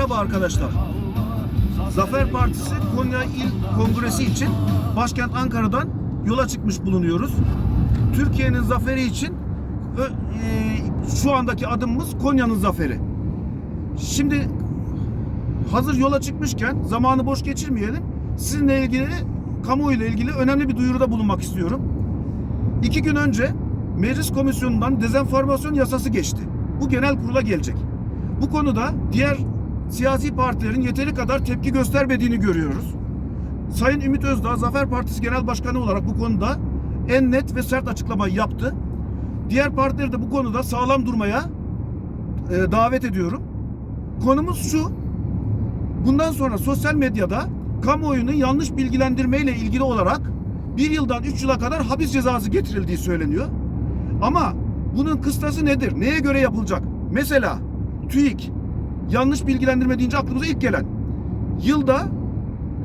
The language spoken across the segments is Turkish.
arkadaşlar. Zafer Partisi Konya İl Kongresi için başkent Ankara'dan yola çıkmış bulunuyoruz. Türkiye'nin zaferi için e, şu andaki adımımız Konya'nın zaferi. Şimdi hazır yola çıkmışken zamanı boş geçirmeyelim. Sizinle ilgili, kamuoyuyla ilgili önemli bir duyuruda bulunmak istiyorum. İki gün önce meclis komisyonundan dezenformasyon yasası geçti. Bu genel kurula gelecek. Bu konuda diğer siyasi partilerin yeteri kadar tepki göstermediğini görüyoruz. Sayın Ümit Özdağ Zafer Partisi Genel Başkanı olarak bu konuda en net ve sert açıklamayı yaptı. Diğer partileri de bu konuda sağlam durmaya e, davet ediyorum. Konumuz şu. Bundan sonra sosyal medyada kamuoyunun yanlış bilgilendirmeyle ilgili olarak bir yıldan üç yıla kadar hapis cezası getirildiği söyleniyor. Ama bunun kıstası nedir? Neye göre yapılacak? Mesela TÜİK yanlış bilgilendirme deyince aklımıza ilk gelen yılda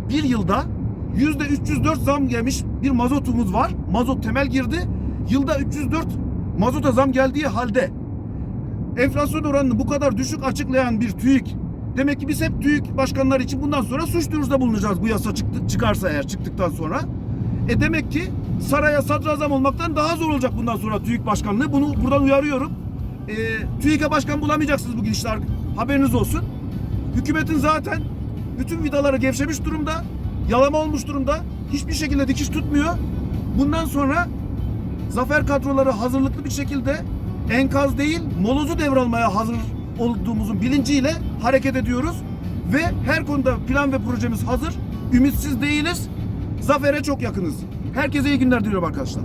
bir yılda yüzde 304 zam gelmiş bir mazotumuz var. Mazot temel girdi. Yılda 304 mazota zam geldiği halde enflasyon oranını bu kadar düşük açıklayan bir TÜİK demek ki biz hep TÜİK başkanları için bundan sonra suç duyurusunda bulunacağız bu yasa çıktı, çıkarsa eğer çıktıktan sonra. E demek ki saraya sadrazam olmaktan daha zor olacak bundan sonra TÜİK başkanlığı. Bunu buradan uyarıyorum. E, TÜİK'e başkan bulamayacaksınız bu gidişler. Haberiniz olsun. Hükümetin zaten bütün vidaları gevşemiş durumda. Yalama olmuş durumda. Hiçbir şekilde dikiş tutmuyor. Bundan sonra zafer kadroları hazırlıklı bir şekilde enkaz değil molozu devralmaya hazır olduğumuzun bilinciyle hareket ediyoruz. Ve her konuda plan ve projemiz hazır. Ümitsiz değiliz. Zafere çok yakınız. Herkese iyi günler diliyorum arkadaşlar.